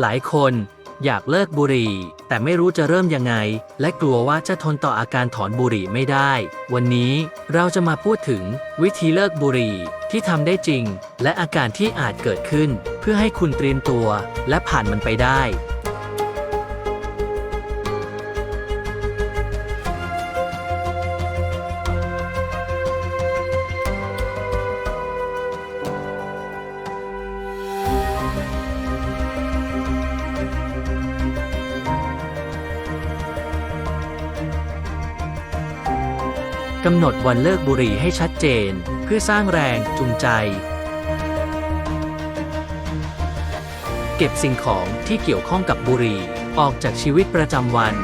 หลายคนอยากเลิกบุหรี่ แต่ไม่รู้จะเริ่มยังไง และกลัวว่าจะทนต่ออาการถอนบุหรี่ไม่ได้ วันนี้เราจะมาพูดถึงวิธีเลิกบุหรี่ที่ทำได้จริง และอาการที่อาจเกิดขึ้น เพื่อให้คุณเตรียมตัว และผ่านมันไปได้ กำหนดวันเลิกบุหรี่ให้ชัดเจน เพื่อสร้างแรงจูงใจ เก็บสิ่งของที่เกี่ยวข้องกับบุหรี่ออกจากชีวิตประจำวัน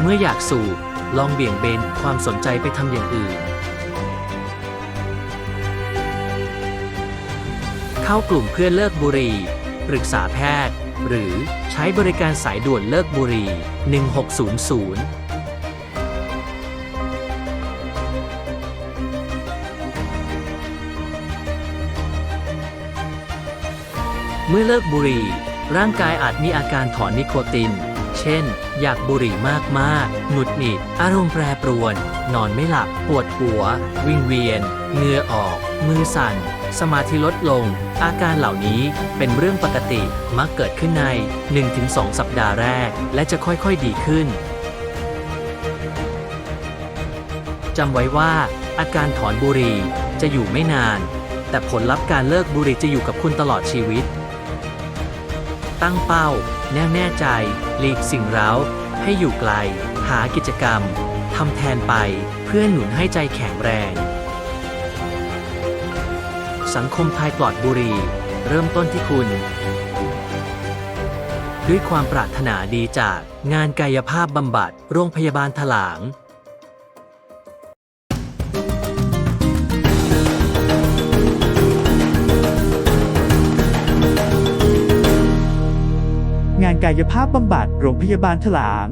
เมื่ออยากสูบลองเบี่ยงเบนความสนใจไปทำอย่างอื่น เข้ากลุ่มเพื่อนเลิกบุหรี่ ปรึกษาแพทย์ หรือใช้บริการสายด่วนเลิกบุหรี่1600เมื่อเลิกบุหรี่ร่างกายอาจมีอาการถอนนิโคติน เช่น อยากบุหรี่มากๆ หงุดหงิด อารมณ์แปรปรวน นอนไม่หลับ ปวดหัว วิงเวียน เหงื่อออก มือสั่น สมาธิลดลง อาการเหล่านี้เป็นเรื่องปกติ มักเกิดขึ้นใน 1-2 สัปดาห์แรก และจะค่อยๆดีขึ้น จำไว้ว่า อาการถอนบุหรี่จะอยู่ไม่นาน แต่ผลลัพธ์การเลิกบุหรี่จะอยู่กับคุณตลอดชีวิต ตั้งเป้า แน่แน่ใจ หลีกสิ่งเร้า ให้อยู่ไกล หากิจกรรมทำแทนไปเพื่อหนุนให้ใจแข็งแรง สังคมไทยปลอดบุหรี่เริ่มต้นที่คุณ ด้วยความปรารถนาดีจากงานกายภาพบำบัด โรงพยาบาลถลาง งานกายภาพบำบัดโรงพยาบาลถลาง